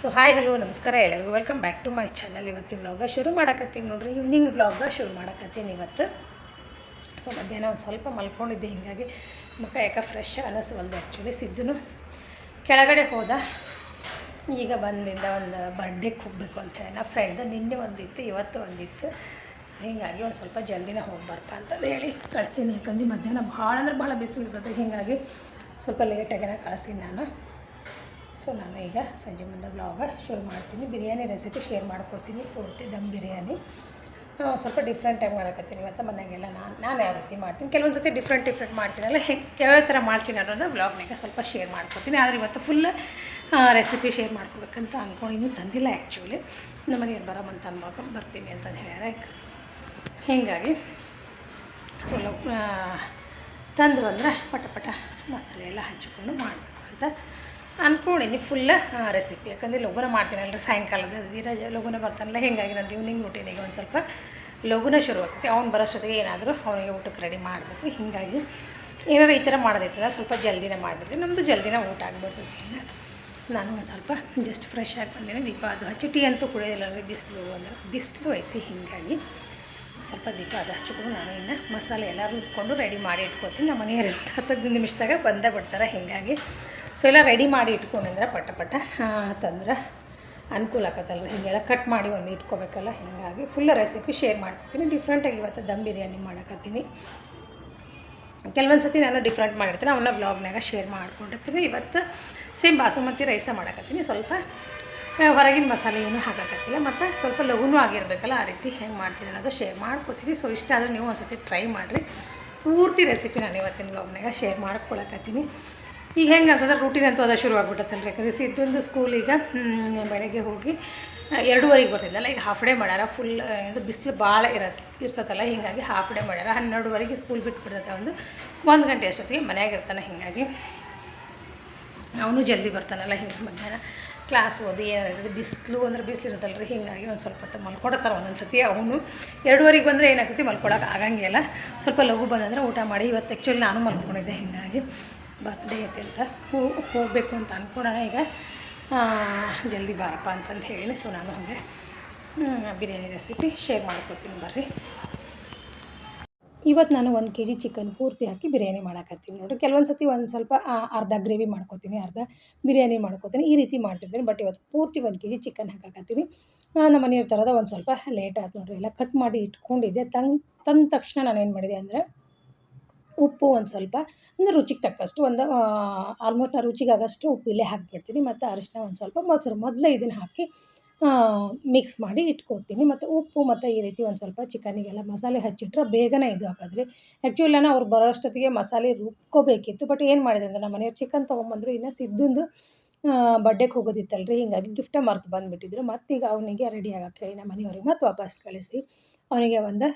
So hi hello ನಮಸ್ಕಾರ ಎಲ್ಲರಿಗೂ. Welcome back to my channel ಇವತ್ತಿನ ವ್ಲಾಗ ಶುರು ಮಾಡಕತ್ತೀನಿ ನೋಡ್ರಿ. ಈವ್ನಿಂಗ್ ವ್ಲಾಗ ಶುರು ಮಾಡಕತ್ತೀನಿ ಇವತ್ತು. ಸೊ ಮಧ್ಯಾಹ್ನ ಒಂದು ಸ್ವಲ್ಪ ಮಲ್ಕೊಂಡಿದ್ದೆ. ಹೀಗಾಗಿ ಮುಖ ಯಾಕೆ ಫ್ರೆಶ್ ಅನಿಸ್ವಲ್ದು ಆ್ಯಕ್ಚುಲಿ ಸಿದ್ದನು ಕೆಳಗಡೆ ಹೋದ. ಈಗ ಬಂದಿಂದ ಒಂದು ಬರ್ಡೇಗೆ ಹೋಗಬೇಕು ಅಂತ ಹೇಳಿ. ನಾ ಫ್ರೆಂಡ್ ನಿನ್ನೆ ಒಂದಿತ್ತು, ಇವತ್ತು ಒಂದಿತ್ತು. ಸೊ ಹೀಗಾಗಿ ಒಂದು ಸ್ವಲ್ಪ ಜಲ್ದಿನ ಹೋಗಿ ಬರ್ತಾ ಅಂತಂದು ಹೇಳಿ ಕಳ್ಸೀನಿ. ಯಾಕಂದ್ರೆ ಮಧ್ಯಾಹ್ನ ಭಾಳ ಅಂದ್ರೆ ಭಾಳ ಬಿಸಿಲು ಇರ್ತದೆ ಹೀಗಾಗಿ ಸ್ವಲ್ಪ ಲೇಟಾಗಿನ ಕಳ್ಸೀನಿ ನಾನು. ಸೊ ನಾನು ಈಗ ಸಂಜೆ ಮುಂದೆ ವ್ಲಾಗ ಶುರು ಮಾಡ್ತೀನಿ. ಬಿರಿಯಾನಿ ರೆಸಿಪಿ ಶೇರ್ ಮಾಡ್ಕೋತೀನಿ. ಪೂರ್ತಿ ದಮ್ ಬಿರಿಯಾನಿ. ಸ್ವಲ್ಪ ಡಿಫ್ರೆಂಟ್ ಟೈಮ್ ಮಾಡಕತ್ತೀನಿ. ಇವತ್ತು ಮನೆಗೆಲ್ಲ ನಾನು ನಾನು ಯಾವ ರೀತಿ ಮಾಡ್ತೀನಿ. ಕೆಲವೊಂದು ಸತಿ ಡಿಫ್ರೆಂಟ್ ಡಿಫ್ರೆಂಟ್ ಮಾಡ್ತೀನಲ್ಲ. ಹೆಂಗೆ ಯಾವ್ಯಾವ ಥರ ಮಾಡ್ತೀನಿ ಅನ್ನೋದನ್ನ ವ್ಲಾಗ್ನಾಗ ಸ್ವಲ್ಪ ಶೇರ್ ಮಾಡ್ಕೋತೀನಿ. ಆದರೆ ಇವತ್ತು ಫುಲ್ ರೆಸಿಪಿ ಶೇರ್ ಮಾಡ್ಕೋಬೇಕಂತ ಅಂದ್ಕೊಂಡು ಇನ್ನೂ ತಂದಿಲ್ಲ ಆ್ಯಕ್ಚುಲಿ ನಮ್ಮ ಮನೆಯವ್ರು ಬರೋಮಂತ ಅನ್ಬೇಕು ಬರ್ತೀನಿ ಅಂತಂದು ಹೇಳ್ಯಾರೆ. ಹೀಗಾಗಿ ಚಲೋ ತಂದರು ಅಂದರೆ ಪಟ ಪಟ ಮಸಾಲೆ ಎಲ್ಲ ಹಚ್ಚಿಕೊಂಡು ಮಾಡಬೇಕು ಅಂತ ಅಂದ್ಕೊಂಡಿನಿ ಫುಲ್ಲ ರೆಸಿಪಿ ಯಾಕಂದರೆ ಲಘುನ ಮಾಡ್ತೀನಲ್ರಿ ಸಾಯಂಕಾಲದ. ಧೀರಜ ಲಘುನ ಬರ್ತಾನಲ್ಲ, ಹೀಗಾಗಿ ನಂದು ಈವ್ನಿಂಗ್ ರೂಟೀನಿಗೆ ಒಂದು ಸ್ವಲ್ಪ ಲಘುನ ಶುರು ಆಗ್ತೈತಿ. ಅವ್ನು ಬರೋಷ್ಟೊತ್ತಿಗೆ ಏನಾದರೂ ಅವನಿಗೆ ಊಟಕ್ಕೆ ರೆಡಿ ಮಾಡಬೇಕು. ಹೀಗಾಗಿ ಏನಾರು ಈ ಥರ ಮಾಡೋದೈತಲ್ಲ ಸ್ವಲ್ಪ ಜಲ್ದಿನ ಮಾಡಿಬಿಡ್ತೀನಿ. ನಮ್ಮದು ಜಲ್ದಿನ ಊಟ ಆಗಿಬಿಡ್ತೈತಿ. ನಾನು ಒಂದು ಸ್ವಲ್ಪ ಜಸ್ಟ್ ಫ್ರೆಶ್ ಆಗಿ ಬಂದಿನಿ. ದೀಪ ಅದು ಹಚ್ಚಿ, ಟೀ ಅಂತೂ ಕುಡಿಯೋದಿಲ್ಲ ರೀ ಬಿಸಿಲು ಅಂದ್ರೆ ಬಿಸಿಲು ಐತಿ, ಹೀಗಾಗಿ ಸ್ವಲ್ಪ ದೀಪ ಅದು ಹಚ್ಕೊಂಡು ನಾನು ಇನ್ನು ಮಸಾಲೆ ಎಲ್ಲ ರುಬ್ಕೊಂಡು ರೆಡಿ ಮಾಡಿ ಇಟ್ಕೊತೀನಿ. ನಮ್ಮ ಮನೆಯವರು ಒಂದು ಹತ್ತತ್ತು ನಿಮಿಷದಾಗ ಬಂದೇ ಬಿಡ್ತಾರೆ, ಹೀಗಾಗಿ ಸೊ ಎಲ್ಲ ರೆಡಿ ಮಾಡಿ ಇಟ್ಕೊಂಡ್ರೆ ಪಟ ಪಟ ತಂದ್ರೆ ಅನುಕೂಲ ಆಕತ್ತಲ್ಲ ಹೀಗೆಲ್ಲ ಕಟ್ ಮಾಡಿ ಒಂದು ಇಟ್ಕೋಬೇಕಲ್ಲ? ಹೀಗಾಗಿ ಫುಲ್ ರೆಸಿಪಿ ಶೇರ್ ಮಾಡ್ಕೊತೀನಿ. ಡಿಫ್ರೆಂಟಾಗಿ ಇವತ್ತು ದಮ್ ಬಿರಿಯಾನಿ ಮಾಡಕತ್ತೀನಿ. ಕೆಲವೊಂದು ಸತಿ ನಾನು ಡಿಫ್ರೆಂಟ್ ಮಾಡಿರ್ತೀನಿ. ಅವನ್ನ ಬ್ಲಾಗ್ನಾಗ ಶೇರ್ ಮಾಡ್ಕೊಂಡಿರ್ತೀನಿ. ಇವತ್ತು ಸೇಮ್ ಬಾಸುಮತಿ ರೈಸ ಮಾಡಕತ್ತೀನಿ. ಸ್ವಲ್ಪ ಹೊರಗಿನ ಮಸಾಲೆ ಏನೂ ಹಾಕಕತ್ತಿಲ್ಲ. ಮತ್ತು ಸ್ವಲ್ಪ ಲಘುನು ಆಗಿರಬೇಕಲ್ಲ? ಆ ರೀತಿ ಹೆಂಗೆ ಮಾಡ್ತೀನಿ ಅನ್ನೋದು ಶೇರ್ ಮಾಡ್ಕೋತೀನಿ. ಸೊ ಇಷ್ಟ ಆದರೆ ನೀವು ಒಂದು ಸತಿ ಟ್ರೈ ಮಾಡಿರಿ. ಪೂರ್ತಿ ರೆಸಿಪಿ ನಾನು ಇವತ್ತಿನ ಬ್ಲಾಗ್ನಾಗ ಶೇರ್ ಮಾಡ್ಕೊಳಕತ್ತೀನಿ. ಈಗ ಹೆಂಗೆ ಅಂತಂದ್ರೆ ರೂಟೀನ್ ಅಂತೂ ಅದ ಶುರು ಆಗ್ಬಿಟ್ಟತ್ತಲ್ಲ ಯಾಕಂದರೆ ಸಿದ್ದೊಂದು ಸ್ಕೂಲ್ ಈಗ ಬೆಳಗ್ಗೆ ಹೋಗಿ ಎರಡೂವರೆಗೆ ಬರ್ತಿದ್ದಲ್ಲ ಈಗ ಹಾಫ್ ಡೇ ಮಾಡ್ಯಾರ ಫುಲ್ ಇದು ಬಿಸಿಲು ಭಾಳ ಇರತ್ತೆ ಇರ್ತತಲ್ಲ, ಹೀಗಾಗಿ ಹಾಫ್ ಡೇ ಮಾಡ್ಯಾರ. ಹನ್ನೆರಡುವರೆಗೆ ಸ್ಕೂಲ್ ಬಿಟ್ಟು ಒಂದು ಒಂದು ಗಂಟೆ ಅಷ್ಟೊತ್ತಿಗೆ ಮನೆಯಾಗ ಇರ್ತಾನೆ ಹೀಗಾಗಿ. ಅವನು ಜಲ್ದಿ ಬರ್ತಾನಲ್ಲ, ಹಿಂಗೆ ಮಧ್ಯಾಹ್ನ ಕ್ಲಾಸ್ ಓದಿ ಏನಾಗ್ತದೆ ಬಿಸಿಲು ಅಂದ್ರೆ ಬಿಸಿಲು ಇರುತ್ತಲ್ಲ ರೀ ಹೀಗಾಗಿ ಒಂದು ಸ್ವಲ್ಪ ಹೊತ್ತು ಮಲ್ಕೊಡತ್ತಾರ ಒಂದೊಂದು ಸತಿ ಅವನು. ಎರಡುವರೆಗೆ ಬಂದರೆ ಏನಾಗ್ತೈತಿ ಮಲ್ಕೊಳಕ್ಕೆ ಆಗಂಗಿಲ್ಲ. ಸ್ವಲ್ಪ ಲಘು ಬಂದಂದ್ರೆ ಊಟ ಮಾಡಿ, ಇವತ್ತು ಆ್ಯಕ್ಚುಲಿ ನಾನು ಮಲ್ಕೊಂಡಿದ್ದೆ, ಹೀಗಾಗಿ. ಬರ್ತ್ಡೇ ಐತೆ ಅಂತ. ಹೋಗಬೇಕು ಅಂತ ಅಂದ್ಕೊಂಡಾಗ ಈಗ ಜಲ್ದಿ ಬಾರಪ್ಪ ಅಂತಂದು ಹೇಳಿ ಸೊ ನಾನು ಹಾಗೆ ಬಿರಿಯಾನಿ ರೆಸಿಪಿ ಶೇರ್ ಮಾಡ್ಕೊತೀನಿ ಬರ್ರಿ. ಇವತ್ತು ನಾನು ಒಂದು ಕೆ ಜಿ ಚಿಕನ್ ಪೂರ್ತಿ ಹಾಕಿ ಬಿರಿಯಾನಿ ಮಾಡಕತ್ತೀನಿ. ನೋಡಿರಿ ಕೆಲವೊಂದು ಸತಿ ಒಂದು ಸ್ವಲ್ಪ ಅರ್ಧ ಗ್ರೇವಿ ಮಾಡ್ಕೊತೀನಿ, ಅರ್ಧ ಬಿರಿಯಾನಿ ಮಾಡ್ಕೊತೀನಿ. ಈ ರೀತಿ ಮಾಡ್ತಿರ್ತೀನಿ ಬಟ್ ಇವತ್ತು ಪೂರ್ತಿ ಒಂದು ಕೆ ಜಿ ಚಿಕನ್ ಹಾಕಕತ್ತೀನಿ ನಮ್ಮ ಮನೆಯವ್ರ ಥರದ ಒಂದು ಸ್ವಲ್ಪ ಲೇಟ್ ಆಯ್ತು ನೋಡಿರಿ. ಎಲ್ಲ ಕಟ್ ಮಾಡಿ ಇಟ್ಕೊಂಡಿದ್ದೆ. ತಂದು, ತಂದ ತಕ್ಷಣ ನಾನು ಏನು ಮಾಡಿದೆ ಅಂದರೆ ಉಪ್ಪು ಒಂದು ಸ್ವಲ್ಪ, ಅಂದರೆ ರುಚಿಗೆ ತಕ್ಕಷ್ಟು ಒಂದು ಆಲ್ಮೋಸ್ಟ್ ನಾನು ರುಚಿಗೆ ಆಗೋಷ್ಟು ಉಪ್ಪು ಇಲ್ಲೇ ಹಾಕಿಬಿಡ್ತೀನಿ. ಮತ್ತು ಅರಿಶಿನ ಒಂದು ಸ್ವಲ್ಪ ಮೊಸರು ಮೊದಲೇ ಇದನ್ನು ಹಾಕಿ ಮಿಕ್ಸ್ ಮಾಡಿ ಇಟ್ಕೊತೀನಿ. ಮತ್ತು ಉಪ್ಪು ಮತ್ತು ಈ ರೀತಿ ಒಂದು ಸ್ವಲ್ಪ ಚಿಕನಿಗೆಲ್ಲ ಮಸಾಲೆ ಹಚ್ಚಿಟ್ರೆ ಬೇಗನೆ ಇದು ಹಾಕೋದ್ರಿ ಆ್ಯಕ್ಚುಲಿ ನಾನು ಅವ್ರು ಬರೋಷ್ಟೊತ್ತಿಗೆ ಮಸಾಲೆ ರುಬ್ಕೋಬೇಕಿತ್ತು. ಬಟ್ ಏನು ಮಾಡಿದೆ ಅಂದರೆ ನಮ್ಮ ಮನೆಯವ್ರು ಚಿಕನ್ ತೊಗೊಂಬಂದ್ರು, ಇನ್ನು ಸಿದ್ದೊಂದು ಬರ್ಡೇಗೆ ಹೋಗೋದಿತ್ತಲ್ಲ ರೀ ಹೀಗಾಗಿ ಗಿಫ್ಟ ಮರ್ತು ಬಂದುಬಿಟ್ಟಿದ್ರು. ಮತ್ತೀಗ ಅವನಿಗೆ ರೆಡಿ ಆಗಕ್ಕೆ ಹೇಳಿ ನಮ್ಮ ಮನೆಯವ್ರಿಗೆ ಮತ್ತೆ ವಾಪಸ್ ಕಳಿಸಿ. ಅವನಿಗೆ ಒಂದು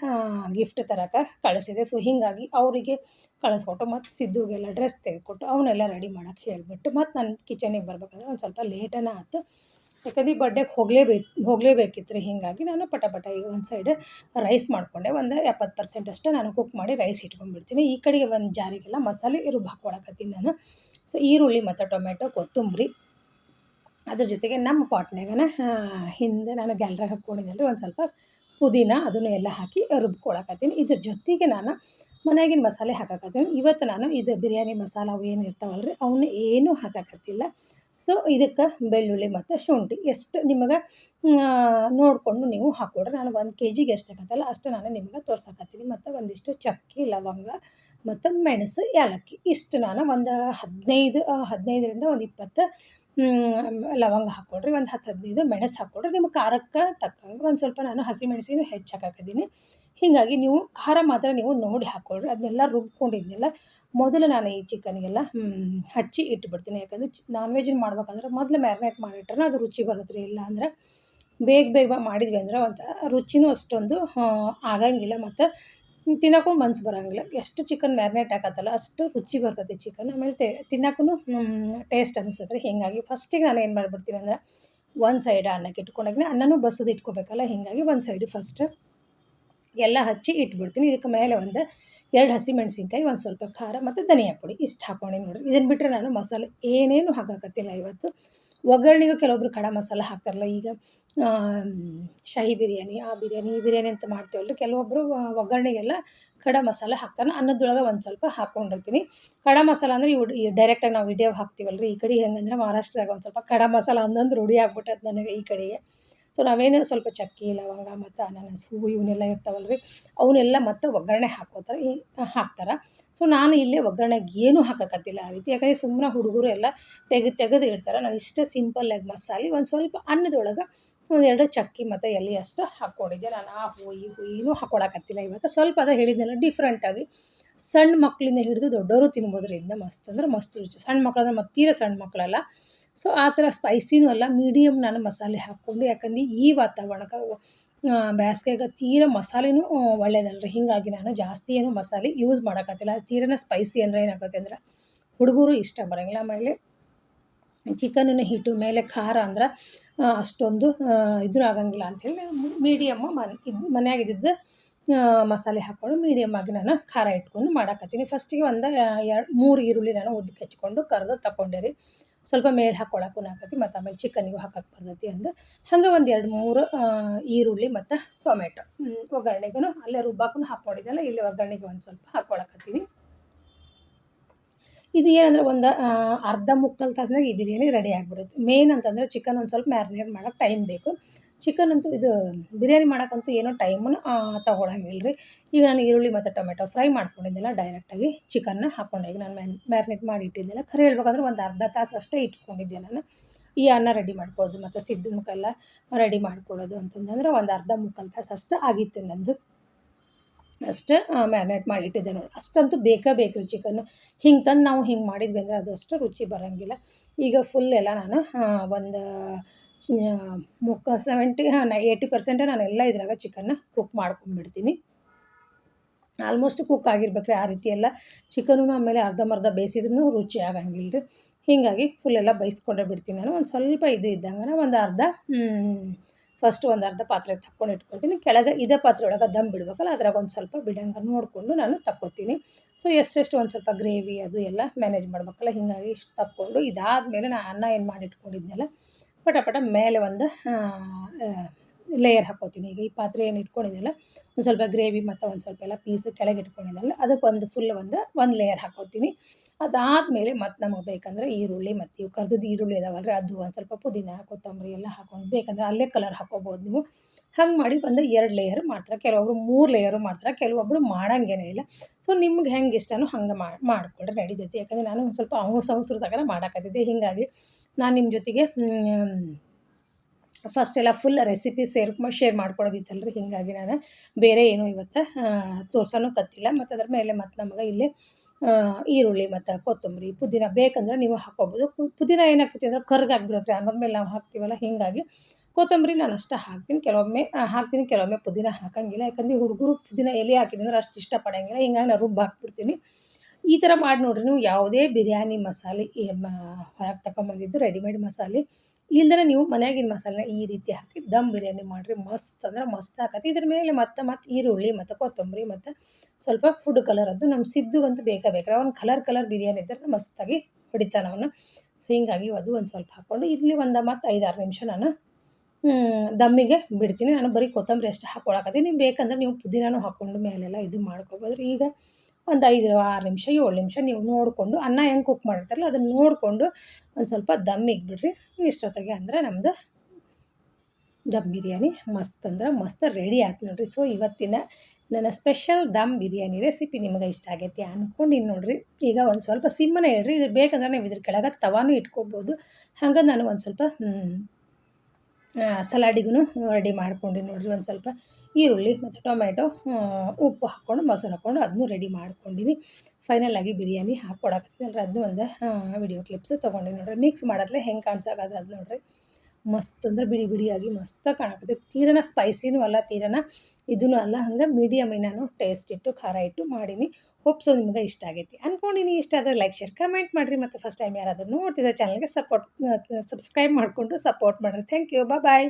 ಗಿಫ್ಟ್ ತರಕ ಕಳಿಸಿದೆ. ಸೊ ಹೀಗಾಗಿ ಅವರಿಗೆ ಕಳಿಸ್ಕೊಟ್ಟು ಮತ್ತು ಸಿದ್ದುಗೆಲ್ಲ ಡ್ರೆಸ್ ತೆಗೆದುಕೊಟ್ಟು ಅವನ್ನೆಲ್ಲ ರೆಡಿ ಮಾಡೋಕ್ಕೆ ಹೇಳಿಬಿಟ್ಟು ಮತ್ತು ನಾನು ಕಿಚನಿಗೆ ಬರ್ಬೇಕಂದ್ರೆ ಒಂದು ಸ್ವಲ್ಪ ಲೇಟನ ಆಯ್ತು ಯಾಕಂದ್ರೆ ಬರ್ಡೇಗೆ ಹೋಗಲೇಬೇಕು ಹೋಗಲೇಬೇಕಿತ್ತು ರೀ ಹೀಗಾಗಿ ನಾನು ಪಟ ಪಟ ಈಗ ಒಂದು ಸೈಡ್ ರೈಸ್ ಮಾಡಿಕೊಂಡೆ. ಒಂದು ಎಪ್ಪತ್ತು ಪರ್ಸೆಂಟ್ ಅಷ್ಟೇ ನಾನು ಕುಕ್ ಮಾಡಿ ರೈಸ್ ಇಟ್ಕೊಂಡ್ಬಿಡ್ತೀನಿ. ಈ ಕಡೆಗೆ ಒಂದು ಜಾರಿಗೆಲ್ಲ ಮಸಾಲೆ ರುಬ್ಬ ಹಾಕ್ಕೊಳಕತ್ತೀನಿ ನಾನು. ಸೊ ಈರುಳ್ಳಿ ಮತ್ತು ಟೊಮೆಟೊ, ಕೊತ್ತಂಬರಿ. ಅದ್ರ ಜೊತೆಗೆ ನಮ್ಮ ಪಾಟ್ನಾಗನ ಹಿಂದೆ ನಾನು ಗ್ಯಾಲ್ರಾಗ ಹಾಕ್ಕೊಂಡಿದ್ದೆ ಒಂದು ಸ್ವಲ್ಪ ಪುದೀನ ಅದನ್ನು ಎಲ್ಲ ಹಾಕಿ ರುಬ್ಕೊಳಕತ್ತೀನಿ. ಇದ್ರ ಜೊತೆಗೆ ನಾನು ಮನೆಯಾಗಿನ ಮಸಾಲೆ ಹಾಕಕತ್ತೀನಿ. ಇವತ್ತು ನಾನು ಇದು ಬಿರಿಯಾನಿ ಮಸಾಲ ಅವು ಏನು ಇರ್ತಾವಲ್ಲ ರೀ ಅವನ್ನ ಏನೂ ಹಾಕಾಕತ್ತಿಲ್ಲ. ಸೊ ಇದಕ್ಕೆ ಬೆಳ್ಳುಳ್ಳಿ ಮತ್ತು ಶುಂಠಿ ಎಷ್ಟು ನಿಮಗೆ ನೋಡಿಕೊಂಡು ನೀವು ಹಾಕ್ಕೊಡ್ರಿ. ನಾನು ಒಂದು ಕೆ ಜಿಗೆ ಎಷ್ಟು ಹಾಕತ್ತಲ್ಲ, ಅಷ್ಟು ನಾನು ನಿಮಗೆ ತೋರ್ಸಕತ್ತೀನಿ. ಮತ್ತು ಒಂದಿಷ್ಟು ಚಕ್ಕೆ, ಲವಂಗ ಮತ್ತು ಮೆಣಸು, ಏಲಕ್ಕಿ. ಇಷ್ಟು ನಾನು ಒಂದು ಹದಿನೈದು ಹದಿನೈದರಿಂದ ಒಂದು ಇಪ್ಪತ್ತು ಲವಂಗ ಹಾಕ್ಕೊಳ್ರಿ ಒಂದು ಹತ್ತು ಹದಿನೈದು ಮೆಣಸು ಹಾಕ್ಕೊಳ್ರಿ ನಿಮ್ಮ ಖಾರಕ್ಕೆ ತಕ್ಕಂಗೆ ಒಂದು ಸ್ವಲ್ಪ ನಾನು ಹಸಿಮೆಣಸಿನ ಹೆಚ್ಚು ಹಾಕಾಕಿದ್ದೀನಿ ಹೀಗಾಗಿ ನೀವು ಖಾರ ಮಾತ್ರ ನೀವು ನೋಡಿ ಹಾಕ್ಕೊಳ್ರಿ ಅದನ್ನೆಲ್ಲ ರುಬ್ಕೊಂಡಿದ್ದೆಲ್ಲ ಮೊದಲು ನಾನು ಈ ಚಿಕನ್ಗೆಲ್ಲ ಹಚ್ಚಿ ಇಟ್ಬಿಡ್ತೀನಿ. ಯಾಕಂದ್ರೆ ನಾನ್ ವೆಜ್ ಮಾಡ್ಬೇಕಂದ್ರೆ ಮೊದಲು ಮ್ಯಾರಿನೇಟ್ ಮಾಡಿಟ್ರೆ ಅದು ರುಚಿ ಬರುತ್ತೆ ಇಲ್ಲ ಅಂದ್ರೆ ಬೇಗ ಬೇಗ ಮಾಡಿದ್ವಿ ಅಂದ್ರೆ ಒಂಥರ ರುಚಿನೂ ಅಷ್ಟೊಂದು ಆಗಂಗಿಲ್ಲ. ಮತ್ತು ತಿನ್ನೋಕ್ಕೂ ಮನ್ಸು ಬರೋಂಗಿಲ್ಲ. ಎಷ್ಟು ಚಿಕನ್ ಮ್ಯಾರಿನೇಟ್ ಹಾಕತ್ತಲ್ಲ, ಅಷ್ಟು ರುಚಿ ಬರ್ತದೆ ಚಿಕನ್ ಆಮೇಲೆ ತೆ ತಿನ್ನೋಕ್ಕೂ ಟೇಸ್ಟ್ ಅನಿಸ್ತದೆ ರೀ. ಹೀಗಾಗಿ ಫಸ್ಟಿಗೆ ನಾನು ಏನು ಮಾಡಿಬಿಡ್ತೀನಿ ಅಂದ್ರೆ, ಒಂದು ಸೈಡ್ ಅನ್ನಕ್ಕೆ ಇಟ್ಕೊಂಡಾಗ ಅನ್ನನೂ ಬಸದು ಇಟ್ಕೋಬೇಕಲ್ಲ, ಹೀಗಾಗಿ ಒಂದು ಸೈಡ್ ಫಸ್ಟ್ ಎಲ್ಲ ಹಚ್ಚಿ ಇಟ್ಬಿಡ್ತೀನಿ. ಇದಕ್ಕೆ ಮೇಲೆ ಒಂದು ಎರಡು ಹಸಿಮೆಣಸಿನ್ಕಾಯಿ ಒಂದು ಸ್ವಲ್ಪ ಖಾರ ಮತ್ತು ಧನಿಯಾ ಪುಡಿ ಇಷ್ಟು ಹಾಕೊಂಡೀನಿ ನೋಡಿರಿ. ಇದನ್ನು ಬಿಟ್ಟರೆ ನಾನು ಮಸಾಲೆ ಏನೇನು ಹಾಕಕ್ಕತ್ತಿಲ್ಲ ಇವತ್ತು. ಒಗ್ಗರಣೆಗೂ ಕೆಲವೊಬ್ರು ಖಡ ಮಸಾಲೆ ಹಾಕ್ತಾರಲ್ಲ ಈಗ ಶಾಹಿ ಬಿರಿಯಾನಿ, ಆ ಬಿರಿಯಾನಿ, ಈ ಬಿರಿಯಾನಿ ಅಂತ ಮಾಡ್ತೀವಲ್ಲ ಕೆಲವೊಬ್ಬರು ಒಗ್ಗರಣೆಗೆಲ್ಲ ಖಡ ಮಸಾಲೆ ಹಾಕ್ತಾರೆ. ಅನ್ನದೊಳಗೆ ಒಂದು ಸ್ವಲ್ಪ ಹಾಕ್ಕೊಂಡಿರ್ತೀನಿ ಕಡ ಮಸಾಲೆ ಅಂದರೆ ಇವು ಡೈರೆಕ್ಟಾಗಿ ನಾವು ವಿಡಿಯೋಗೆ ಹಾಕ್ತೀವಲ್ಲ ರೀ ಈ ಕಡೆ ಹೆಂಗಂದ್ರೆ ಮಹಾರಾಷ್ಟ್ರದಾಗ ಒಂದು ಸ್ವಲ್ಪ ಕಡ ಮಸಾಲೆ ಅಂದಂದು ರೂಢಿ ಆಗ್ಬಿಟ್ಟದ ನನಗೆ ಈ ಕಡೆಗೆ. ಸೊ ನಾವೇನು ಸ್ವಲ್ಪ ಚಕ್ಕೆ, ಲವಂಗ ಮತ್ತು ಅನಾನಸು ಇವನ್ನೆಲ್ಲ ಇರ್ತಾವಲ್ಲ ರೀ ಅವನ್ನೆಲ್ಲ ಮತ್ತು ಒಗ್ಗರಣೆ ಹಾಕೋತಾರೆ ಈ ಹಾಕ್ತಾರೆ. ಸೊ ನಾನು ಇಲ್ಲೇ ಒಗ್ಗರಣೆಗೆ ಏನೂ ಹಾಕಕತ್ತಿಲ್ಲ ಆ ರೀತಿ. ಯಾಕಂದರೆ ಸುಮ್ಮನೆ ಹುಡುಗರು ಎಲ್ಲ ತೆಗೆದು ತೆಗೆದು ಇಡ್ತಾರೆ. ನಾನು ಇಷ್ಟೇ ಸಿಂಪಲ್ಲಾಗಿ ಮಸಾಲೆ ಒಂದು ಸ್ವಲ್ಪ ಅನ್ನದೊಳಗೆ ಒಂದೆರಡು ಚಕ್ಕಿ ಮತ್ತು ಎಲೆ ಅಷ್ಟು ಹಾಕ್ಕೊಂಡಿದ್ದೆ. ನಾನು ಆ ಹೂವು ಈ ಹೂವು ಏನೂ ಹಾಕ್ಕೊಳಕತ್ತಿಲ್ಲ ಇವತ್ತು ಸ್ವಲ್ಪ ಅದ ಹೇಳಿದ್ನಲ್ಲ ಡಿಫ್ರೆಂಟಾಗಿ ಸಣ್ಣ ಮಕ್ಕಳಿಂದ ಹಿಡಿದು ದೊಡ್ಡವರು ತಿನ್ಬೋದು ಮಸ್ತ್ ಅಂದ್ರೆ ಮಸ್ತ್ ರುಚಿ. ಸಣ್ಣ ಮಕ್ಕಳಂದ್ರೆ ಮತ್ತೀರ ತೀರ ಸಣ್ಣ ಮಕ್ಕಳಲ್ಲ ಸೊ ಆ ಥರ ಸ್ಪೈಸಿನೂ ಅಲ್ಲ ಮೀಡಿಯಮ್ ನಾನು ಮಸಾಲೆ ಹಾಕ್ಕೊಂಡು, ಯಾಕಂದ್ರೆ ಈ ವಾತಾವರಣಕ್ಕೆ ಬೇಸ್ಗೆಗೆ ತೀರ ಮಸಾಲೆನೂ ಒಳ್ಳೇದಲ್ಲ ರೀ ಹೀಗಾಗಿ ನಾನು ಜಾಸ್ತಿ ಏನು ಮಸಾಲೆ ಯೂಸ್ ಮಾಡೋಕತ್ತಿಲ್ಲ. ತೀರನ ಸ್ಪೈಸಿ ಅಂದರೆ ಏನಾಗುತ್ತೆ ಅಂದ್ರೆ, ಹುಡುಗರು ಇಷ್ಟ ಬರೋಂಗಿಲ್ಲ ಆಮೇಲೆ ಚಿಕನನ್ನು ಹಿಟ್ಟು ಮೇಲೆ ಖಾರ ಅಂದ್ರೆ ಅಷ್ಟೊಂದು ಇದು ಆಗಂಗಿಲ್ಲ ಅಂಥೇಳಿ ಮೀಡಿಯಮ್ಮು ಮನ್, ಇದು ಮನ್ಯಾಗ ಇದ್ದಿದ್ದು ಮಸಾಲೆ ಹಾಕ್ಕೊಂಡು ಮೀಡಿಯಮ್ ಆಗಿ ನಾನು ಖಾರ ಇಟ್ಕೊಂಡು ಮಾಡಾಕತ್ತೀನಿ. ಫಸ್ಟಿಗೆ ಒಂದು ಎರಡು, ಮೂರು ಈರುಳ್ಳಿ ನಾನು ಉದ್ದಕ್ಕೆ ಹೆಚ್ಕೊಂಡು ಕರೆದು ತಗೊಂಡೆ ರೀ. ಸ್ವಲ್ಪ ಮೇಲೆ ಹಾಕ್ಕೊಳಕ್ಕೂ ಹಾಕತಿ ಮತ್ತು ಆಮೇಲೆ ಚಿಕನ್ಗೂ ಹಾಕಕ್ಕೆ ಬರ್ತೈತಿ ಅಂದು. ಹಂಗೆ ಒಂದು ಎರಡು, ಮೂರು ಈರುಳ್ಳಿ ಮತ್ತು ಟೊಮೆಟೊ. ಒಗ್ಗರಣೆಗೂ ಅಲ್ಲೇ ರುಬ್ಬಾಕು ಹಾಕ್ಕೊಂಡಿದ್ದೆಲ್ಲ ಇಲ್ಲಿ ಒಗ್ಗರಣೆಗೆ ಒಂದು ಸ್ವಲ್ಪ ಹಾಕ್ಕೊಳಕತ್ತೀನಿ ಇದು ಏನಂದ್ರೆ ಒಂದು ಅರ್ಧ ಮುಕ್ಕಾಲು ತಾಸ್ನಾಗ ಈ ಬಿರಿಯಾನಿ ರೆಡಿ ಆಗಿಬಿಡುತ್ತೆ. ಮೇನ್ ಅಂತಂದರೆ ಚಿಕನ್ ಒಂದು ಸ್ವಲ್ಪ ಮ್ಯಾರಿನೇಟ್ ಮಾಡೋಕೆ ಟೈಮ್ ಬೇಕು. ಚಿಕನ್ ಅಂತೂ ಇದು ಬಿರಿಯಾನಿ ಮಾಡೋಕ್ಕಂತೂ ಏನೋ ಟೈಮನ್ನು ತೊಗೊಳಂಗಿಲ್ಲ ರೀ ಈಗ ನಾನು ಈರುಳ್ಳಿ ಮತ್ತು ಟೊಮೆಟೊ ಫ್ರೈ ಮಾಡ್ಕೊಂಡಿದ್ದೆಲ್ಲ ಡೈರೆಕ್ಟಾಗಿ ಚಿಕನ್ನ ಹಾಕ್ಕೊಂಡೆ ಈಗ ನಾನು ಮ್ಯಾನ್ ಮ್ಯಾರಿನೇಟ್ ಮಾಡಿ ಇಟ್ಟಿದ್ದೆಲ್ಲ. ಖರೆ ಹೇಳ್ಬೇಕಂದ್ರೆ ಒಂದು ಅರ್ಧ ತಾಸು ಅಷ್ಟೇ ಇಟ್ಕೊಂಡಿದ್ದೆ ನಾನು. ಈ ಅನ್ನ ರೆಡಿ ಮಾಡ್ಕೊಳ್ಳೋದು ಮತ್ತು ಸಿದ್ದು ಮುಖೆಲ್ಲ ರೆಡಿ ಮಾಡ್ಕೊಳ್ಳೋದು ಅಂತಂದ್ರೆ ಒಂದು ಅರ್ಧ ಮುಕ್ಕಾಲು ತಾಸು ಅಷ್ಟು ಆಗಿತ್ತು ನಂದು. ಅಷ್ಟು ಮ್ಯಾರಿನೇಟ್ ಮಾಡಿ ಇಟ್ಟಿದ್ದೆ ನೋಡಿ. ಅಷ್ಟಂತೂ ಬೇಕೇ ಬೇಕು ರೀ ಚಿಕನ್ನು ಹಿಂಗೆ ತಂದು ನಾವು ಹಿಂಗೆ ಮಾಡಿದ್ವಿ ಅಂದರೆ ಅದು ಅಷ್ಟು ರುಚಿ ಬರೋಂಗಿಲ್ಲ. ಈಗ ಫುಲ್ ಎಲ್ಲ ನಾನು ಒಂದು ಮುಕ್ಕ ಸೆವೆಂಟಿ ಹಾಂ ಏಯ್ಟಿ ಪರ್ಸೆಂಟೇ ನಾನು ಎಲ್ಲ ಇದ್ರಾಗ ಚಿಕನ್ನ ಕುಕ್ ಮಾಡ್ಕೊಂಡ್ಬಿಡ್ತೀನಿ. ಆಲ್ಮೋಸ್ಟ್ ಕುಕ್ ಆಗಿರ್ಬೇಕು ರೀ ಆ ರೀತಿ ಎಲ್ಲ. ಚಿಕನು ಆಮೇಲೆ ಅರ್ಧಂಬರ್ಧ ಬೇಯಿಸಿದ್ರೂ ರುಚಿ ಆಗಂಗಿಲ್ಲ ರೀ. ಹೀಗಾಗಿ ಫುಲ್ ಎಲ್ಲ ಬೇಯಿಸ್ಕೊಂಡೇ ಬಿಡ್ತೀನಿ ನಾನು. ಒಂದು ಸ್ವಲ್ಪ ಇದು ಇದ್ದಂಗೆ ಒಂದು ಅರ್ಧ ಫಸ್ಟ್ ಒಂದು ಅರ್ಧ ಪಾತ್ರೆ ತಕ್ಕೊಂಡು ಇಟ್ಕೊತೀನಿ ಕೆಳಗೆ ಇದೇ ಪಾತ್ರೆ ಒಳಗೆ ದಮ್ ಬಿಡ್ಬೇಕಲ್ಲ, ಅದ್ರಾಗ ಒಂದು ಸ್ವಲ್ಪ ಬಿಡಂಗೆ ನೋಡಿಕೊಂಡು ನಾನು ತಕ್ಕೊತೀನಿ. ಸೊ ಎಷ್ಟೆಷ್ಟು ಒಂದು ಸ್ವಲ್ಪ ಗ್ರೇವಿ ಅದು ಎಲ್ಲ ಮ್ಯಾನೇಜ್ ಮಾಡ್ಬೇಕಲ್ಲ, ಹೀಗಾಗಿ ಇಷ್ಟು ತಕ್ಕೊಂಡು ಇದಾದಮೇಲೆ ನಾನು ಅನ್ನ ಏನು ಮಾಡಿ ಇಟ್ಕೊಂಡಿದ್ನಲ್ಲ ಪಟ ಪಟ ಮೇಲೆ ಒಂದು ಲೇಯರ್ ಹಾಕ್ಕೋತೀನಿ. ಈಗ ಈ ಪಾತ್ರೆ ಏನು ಇಟ್ಕೊಂಡಿದ್ದಲ್ಲ ಒಂದು ಸ್ವಲ್ಪ ಗ್ರೇವಿ ಮತ್ತು ಒಂದು ಸ್ವಲ್ಪ ಎಲ್ಲ ಪೀಸ್ ಕೆಳಗೆ ಇಟ್ಕೊಂಡಿದ್ದಲ್ಲ ಅದಕ್ಕೆ ಒಂದು ಫುಲ್ ಒಂದು ಒಂದು ಲೇಯರ್ ಹಾಕ್ಕೋತೀನಿ. ಅದಾದಮೇಲೆ ಮತ್ತು ನಮಗೆ ಬೇಕಂದ್ರೆ ಈರುಳ್ಳಿ ಮತ್ತು ಇವು ಕರ್ದದ್ದು ಈರುಳ್ಳಿ ಇದಾವಲ್ರಿ ಅದು ಒಂದು ಸ್ವಲ್ಪ ಪುದೀನ ಕೊತ್ತಂಬರಿ ಎಲ್ಲ ಹಾಕೊಂಡು ಬೇಕಂದ್ರೆ ಅಲ್ಲೇ ಕಲರ್ ಹಾಕ್ಕೋಬೋದು ನೀವು. ಹಂಗೆ ಮಾಡಿ ಒಂದು ಎರಡು ಲೇಯರ್ ಮಾಡ್ತಾರೆ. ಕೆಲವೊಬ್ರು ಮೂರು ಲೇಯರು ಮಾಡ್ತಾರೆ ಕೆಲವೊಬ್ಬರು ಮಾಡೋಂಗೇನೇ ಇಲ್ಲ. ಸೊ ನಿಮ್ಗೆ ಹೆಂಗೆ ಇಷ್ಟನೋ ಹಂಗೆ ಮಾಡ್ಕೊಳ್ರಿ ನಡೀತೈತಿ. ಯಾಕಂದರೆ ನಾನು ಒಂದು ಸ್ವಲ್ಪ ಅವಸರ ಅವಸರದಾಗ ಮಾಡೋಕತ್ತಿದ್ದೆ. ಹೀಗಾಗಿ ನಾನು ನಿಮ್ಮ ಜೊತೆಗೆ ಫಸ್ಟ್ ಎಲ್ಲ ಫುಲ್ ರೆಸಿಪಿ ಸೇರ್ ಶೇರ್ ಮಾಡ್ಕೊಳ್ಳೋದಿತ್ತಲ್ಲ ರೀ ಹೀಗಾಗಿ ನಾನು ಬೇರೆ ಏನು ಇವತ್ತು ತೋರ್ಸೋನು ಕತ್ತಿಲ್ಲ. ಮತ್ತು ಅದ್ರ ಮೇಲೆ ಮತ್ತು ನಮಗೆ ಇಲ್ಲಿ ಈರುಳ್ಳಿ ಮತ್ತು ಕೊತ್ತಂಬರಿ, ಪುದೀನ ಬೇಕಂದ್ರೆ ನೀವು ಹಾಕ್ಕೋಬೋದು. ಪುದೀನ ಏನಾಗ್ತೈತಿ ಅಂದ್ರೆ ಕರ್ಗಾಗ್ಬಿಡುತ್ತೆ ಅನ್ನೋದ ಮೇಲೆ ನಾವು ಹಾಕ್ತೀವಲ್ಲ, ಹೀಗಾಗಿ ಕೊತ್ತಂಬರಿ ನಾನು ಅಷ್ಟೇ ಹಾಕ್ತೀನಿ. ಕೆಲವೊಮ್ಮೆ ಹಾಕ್ತೀನಿ, ಕೆಲವೊಮ್ಮೆ ಪುದೀನ ಹಾಕೋಂಗಿಲ್ಲ. ಯಾಕಂದ್ರೆ ಹುಡುಗರು ಪುದೀನ ಎಲೆ ಹಾಕಿದ್ರೆ ಅಷ್ಟು ಇಷ್ಟಪಡೋಂಗಿಲ್ಲ. ಹಿಂಗಾಗಿ ನಾನು ರುಬ್ಬ ಹಾಕ್ಬಿಡ್ತೀನಿ. ಈ ಥರ ಮಾಡಿ ನೋಡಿರಿ, ನೀವು ಯಾವುದೇ ಬಿರಿಯಾನಿ ಮಸಾಲೆ ಹೊರಗೆ ತಗೊಂಬಂದಿದ್ದು ರೆಡಿಮೇಡ್ ಮಸಾಲೆ. ಇಲ್ದೇ ನೀವು ಮನೆಯಾಗಿನ ಮಸಾಲೆನ ಈ ರೀತಿ ಹಾಕಿ ದಮ್ ಬಿರಿಯಾನಿ ಮಾಡಿರಿ, ಮಸ್ತ್ ಅಂದ್ರೆ ಮಸ್ತ್ ಆಕತಿ. ಇದ್ರ ಮೇಲೆ ಮತ್ತೆ ಮತ್ತೆ ಈರುಳ್ಳಿ ಮತ್ತು ಕೊತ್ತಂಬರಿ ಮತ್ತು ಸ್ವಲ್ಪ ಫುಡ್ ಕಲರ್ ಅದು ನಮ್ಮ ಸಿದ್ದುಗಂತೂ ಬೇಕಾ ಬೇಕು ಅವ್ನು ಕಲರ್ ಕಲರ್ ಬಿರಿಯಾನಿ ಇದ್ರೆ ಮಸ್ತಾಗಿ ಹೊಡಿತಾನ ಅವನು. ಸೊ ಹಿಂಗಾಗಿ ಅದು ಒಂದು ಸ್ವಲ್ಪ ಹಾಕ್ಕೊಂಡು ಇಲ್ಲಿ ಒಂದು ಮತ್ತು ಐದಾರು ನಿಮಿಷ ನಾನು ದಮ್ಮಿಗೆ ಬಿಡ್ತೀನಿ. ನಾನು ಬರೀ ಕೊತ್ತಂಬರಿ ಅಷ್ಟೇ ಹಾಕ್ಕೊಳಕತ್ತೀನಿ ನೀವು ಬೇಕಂದ್ರೆ ನೀವು ಪುದೀನಾನು ಹಾಕ್ಕೊಂಡು ಮೇಲೆಲ್ಲ ಇದು ಮಾಡ್ಕೊಬೋದು. ಈಗ ಒಂದು ಐದು ಆರು ನಿಮಿಷ, ಏಳು ನಿಮಿಷ ನೀವು ನೋಡಿಕೊಂಡು ಅನ್ನ ಹೆಂಗೆ ಕುಕ್ ಮಾಡಿರ್ತಾರಲ್ಲ ಅದನ್ನು ನೋಡಿಕೊಂಡು ಒಂದು ಸ್ವಲ್ಪ ದಮ್ಮಿಗೆ ಬಿಡ್ರಿ. ಇಷ್ಟೊತ್ತಿಗೆ ಅಂದರೆ ನಮ್ಮದು ದಮ್ ಬಿರಿಯಾನಿ ಮಸ್ತ್ ಅಂದ್ರೆ ಮಸ್ತ್ ರೆಡಿ ಆಯ್ತು ನೋಡ್ರಿ. ಸೊ ಇವತ್ತಿನ ನನ್ನ ಸ್ಪೆಷಲ್ ದಮ್ ಬಿರಿಯಾನಿ ರೆಸಿಪಿ ನಿಮಗೆ ಇಷ್ಟ ಆಗೈತಿ ಅಂದ್ಕೊಂಡಿನಿ ನೋಡ್ರಿ. ಈಗ ಒಂದು ಸ್ವಲ್ಪ ಸಿಮ್ಮನೆ ಇಡ್ರಿ. ಇದು ಬೇಕಂದ್ರೆ ನೀವು ಇದ್ರ ಕೆಳಗೆ ತವಾನು ಇಟ್ಕೋಬೋದು. ಹಂಗೆ ನಾನು ಒಂದು ಸ್ವಲ್ಪ ಸಲಾಡಿಗೂ ರೆಡಿ ಮಾಡ್ಕೊಂಡು ನೋಡಿರಿ ಒಂದು ಸ್ವಲ್ಪ ಈರುಳ್ಳಿ ಮತ್ತು ಟೊಮೆಟೊ ಉಪ್ಪು ಹಾಕ್ಕೊಂಡು ಮೊಸರು ಹಾಕ್ಕೊಂಡು ಅದನ್ನೂ ರೆಡಿ ಮಾಡ್ಕೊಂಡಿನಿ ಆಗಿ ಬಿರಿಯಾನಿ ಹಾಕ್ಕೊಡಕತ್ತೀನಿ ಅದನ್ನೂ ಒಂದು ವಿಡಿಯೋ ಕ್ಲಿಪ್ಸ್ ತೊಗೊಂಡಿನಿ ನೋಡಿರಿ. ಮಿಕ್ಸ್ ಮಾಡತ್ಲೆ ಹೆಂಗೆ ಕಾಣ್ಸೋದು ಅದು ನೋಡಿರಿ. ಮಸ್ತ್ ಅಂದ್ರೆ ಬಿಡಿ ಬಿಡಿಯಾಗಿ ಮಸ್ತಾಗಿ ಕಾಣಕತ್ತೆ ತೀರನ ಸ್ಪೈಸಿನೂ ಅಲ್ಲ, ತೀರನ ಇದೂ ಅಲ್ಲ. ಹಂಗೆ ಮೀಡಿಯಮ್ ನಾನು ಟೇಸ್ಟ್ ಇಟ್ಟು, ಖಾರ ಇಟ್ಟು ಮಾಡೀನಿ. ಹೋಪ್ಸೋ ನಿಮ್ಗೆ ಇಷ್ಟ ಆಗೈತಿ. ಅಂದ್ಕೊಂಡಿನಿ ಇಷ್ಟ ಆದರೆ ಲೈಕ್ ಶೇರ್ ಕಮೆಂಟ್ ಮಾಡಿರಿ. ಮತ್ತು ಫಸ್ಟ್ ಟೈಮ್ ಯಾರಾದರೂ ನೋಡ್ತಿದ್ರೆ ಚಾನಲ್ಗೆ ಸಪೋರ್ಟ್ ಸಬ್ಸ್ಕ್ರೈಬ್ ಮಾಡಿಕೊಂಡು ಸಪೋರ್ಟ್ ಮಾಡಿರಿ. Thank you bye